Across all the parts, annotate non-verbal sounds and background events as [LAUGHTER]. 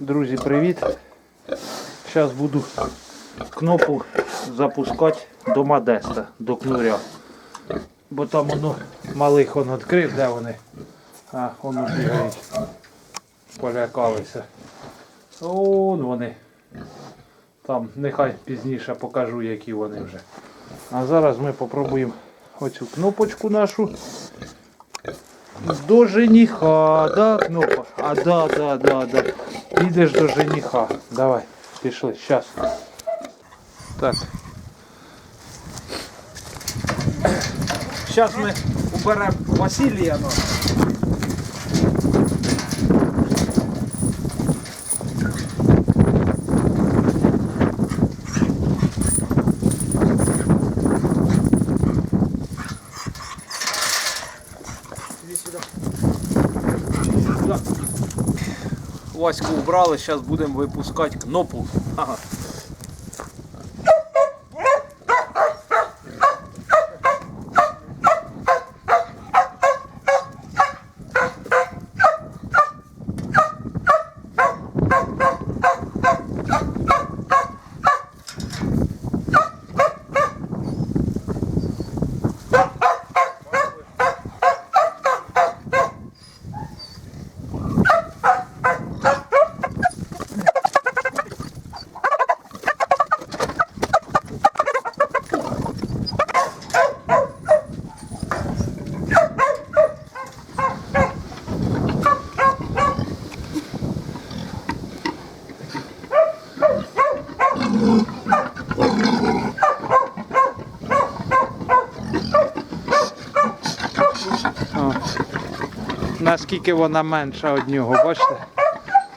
Друзі, привіт! Зараз буду кнопку запускати до Модеста, до кнуря. Бо там воно малих он відкрив, де вони. А, воно бігають. Полякалися. Он вони. Там нехай пізніше покажу, які вони вже. А зараз ми попробуємо оцю кнопочку нашу. До жениха, да, кнопа? А, да, да, да, да. Идешь до жениха. Давай, пішли, сейчас. Так. Сейчас мы уберемо Василія. Ваську убрали, зараз будемо випускати кнопу. Ага. Наскільки вона менша від нього, бачите?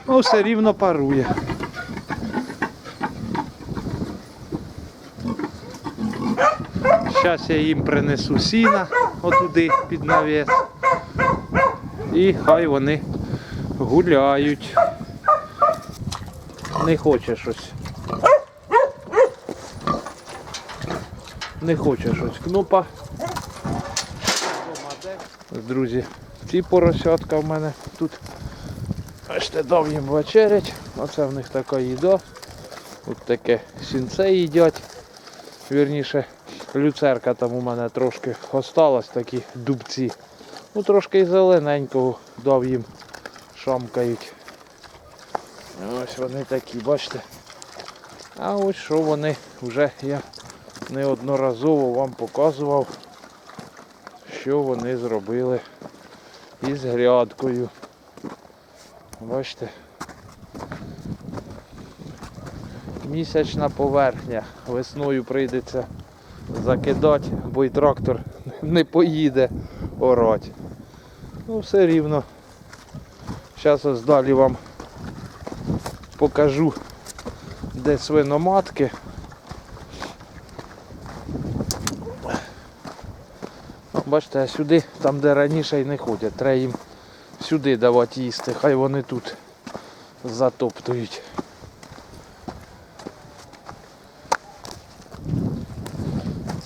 Ну, все рівно парує. Зараз я їм принесу сіна отуди під навіс. І хай вони гуляють. Не хоче щось. Не хоче щось. Кнопа. Друзі, ці поросятка в мене тут. Бачите, дав їм вечерять. Оце в них така їда. От таке сінце їдять. Вірніше, люцерка там у мене трошки осталась, такі дубці. Ну трошки і зелененького дав їм шамкають. Ось вони такі, бачите. А ось що вони вже я неодноразово вам показував що вони зробили із грядкою. Бачите? Місячна поверхня. Весною прийдеться закидати, бо й трактор не поїде орати. Ну все рівно. Зараз ось далі вам покажу, де свиноматки. Бачите, а сюди, там де раніше й не ходять, треба їм сюди давати їсти, хай вони тут затоптують.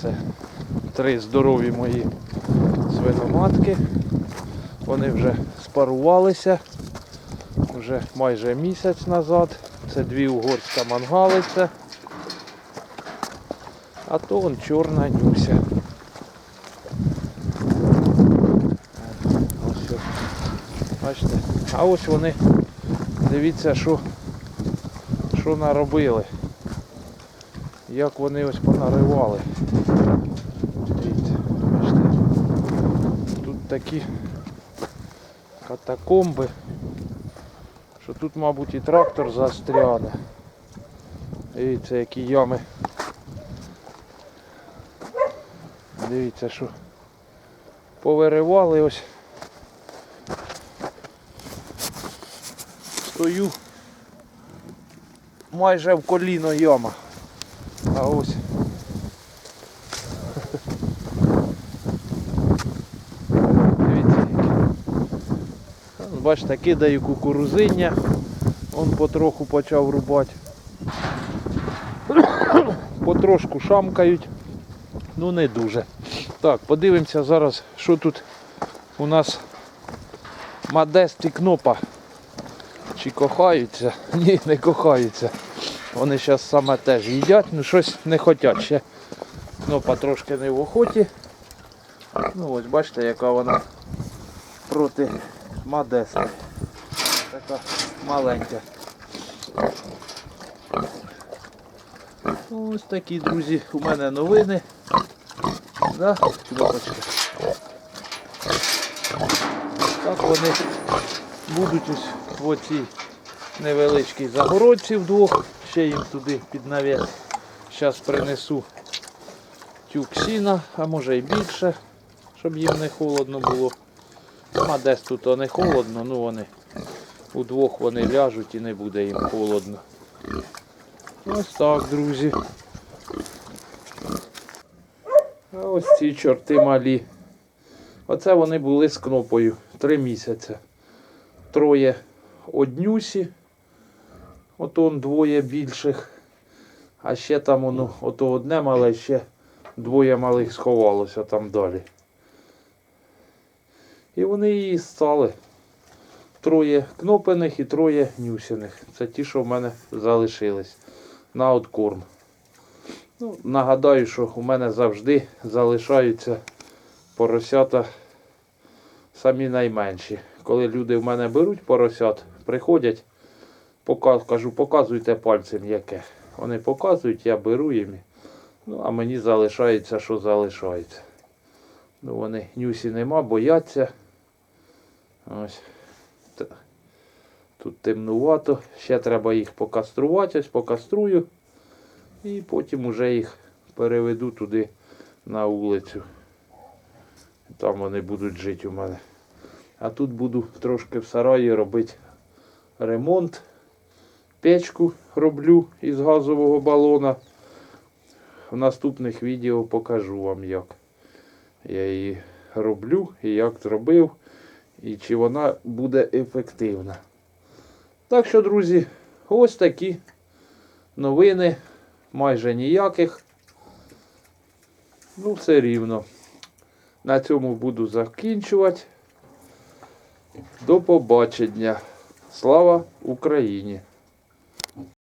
Це три здорові мої свиноматки. Вони вже спарувалися вже майже місяць назад. Це дві угорська мангалиця. А то он чорна нюся. Ось ось. Бачите? А ось вони, дивіться, що, що наробили. Як вони ось понаривали. Дивіться, бачите. Тут такі катакомби, що тут, мабуть, і трактор застряне. Дивіться, які ями. Дивіться, що повиривали ось. Стою майже в коліно яма. А ось. Дивіться які. Бачите, кидаю кукурузиння. Он потроху почав рубати. Потрошку шамкають. Ну не дуже. Так, подивимося зараз, що тут у нас Модест і кнопа. Чи кохаються? [LAUGHS] Ні, не кохаються. Вони зараз саме теж їдять, ну щось не хочуть ще. Ну, потрошки не в охоті. Ну ось бачите, яка вона проти Мадески. Така маленька. Ось такі, друзі, у мене новини. Да, кнопочка. Так вони будуть ось в оцій невеличкій загородці вдвох. Ще їм туди під навіс. Зараз принесу тюк сіна, а може і більше, щоб їм не холодно було. А десь тут не холодно, ну вони удвох вони ляжуть і не буде їм холодно. Ось так, друзі. А ось ці чорти малі. Оце вони були з кнопою три місяці. Троє однюсі, от он двоє більших. А ще там воно, ото одне мале, ще двоє малих сховалося там далі. І вони її стали. Троє кнопених і троє нюсяних. Це ті, що в мене залишились на откорм. Ну, нагадаю, що у мене завжди залишаються поросята самі найменші. Коли люди в мене беруть поросят, приходять, пока- кажу, показуйте пальцем яке. Вони показують, я беру їм. Ну, а мені залишається, що залишається. Ну, вони нюсі нема, бояться. Ось. Тут темнувато. Ще треба їх покаструвати, ось покаструю. І потім уже їх переведу туди на вулицю. Там вони будуть жити у мене. А тут буду трошки в сараї робити ремонт. Печку роблю із газового балона. В наступних відео покажу вам, як я її роблю і як зробив, і чи вона буде ефективна. Так що, друзі, ось такі новини, майже ніяких. Ну, все рівно. На цьому буду закінчувати. До побачення. Слава Україні!